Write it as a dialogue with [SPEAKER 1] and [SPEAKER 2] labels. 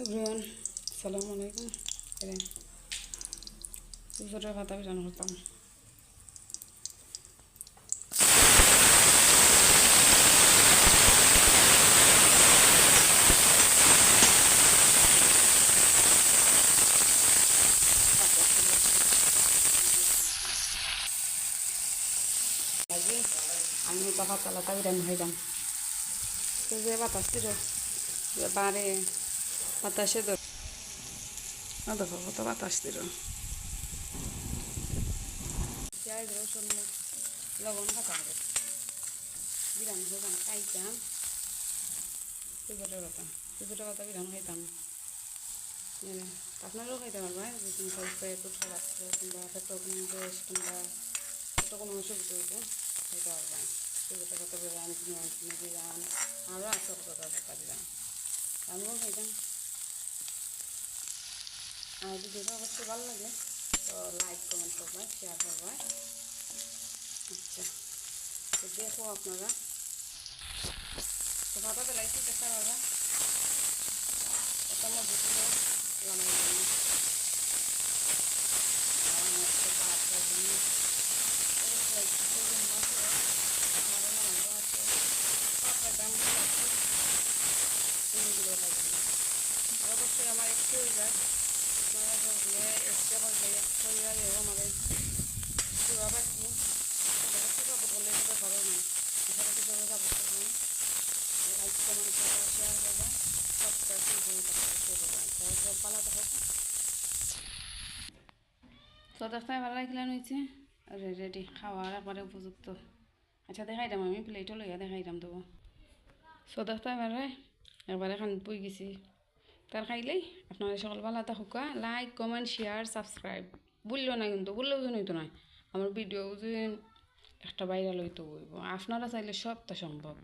[SPEAKER 1] Everyone, আসসালামু আলাইকুম। এরে দুপুরের ভাতা বিরান করতাম। আমি তো ভাতা লাতা বিরান হইলাম যে বাতাস দিল বারে বাতাসে ধর। দেখো কত বাতাস দিল। যাই শুনলে লবণ খাতা হবে বিরান খাইতাম। দুপুরের কথা দুপুরের কথা বিরান খাইতাম আপনারাও খাইতে পারবেন পেট উঠা রাখছে কিংবা পেটে কোনো গ্যাস কিংবা পেটে কোনো অসুবিধা হইলে খাইতে পারবেন। দুপুরের কথা বিরান কিনে কিনে বিরান আরও আছে কত কথা বিরান আমিও খাইতাম। আর ভিডিওটা অবশ্যই ভালো লাগলে তো লাইক কমেন্ট করবে শেয়ার করবে। আচ্ছা তো দেখো আপনারা। তো ভালো লাইক চেষ্টা করবে। একটা মধ্যে ছিল লাগাই জন্য। অবশ্যই আমার একটু যায়। তো দেখতে ভালো লাগলেন হয়েছে রেডি খাওয়ার একবারে উপযুক্ত আচ্ছা দেখাই দাম আমি প্লেটও লইয়া দেখাইতাম দেবো সো দেখতে এবারে একবারে খান বই গেছি তার খাইলেই আপনারা সকল ভালো থাকুকা লাইক কমেন্ট শেয়ার সাবস্ক্রাইব বলল না কিন্তু, বললেও যেন হইতো না। আমার ভিডিও যে একটা বাইরে লইতে বইব। আপনারা চাইলে সবটা সম্ভব।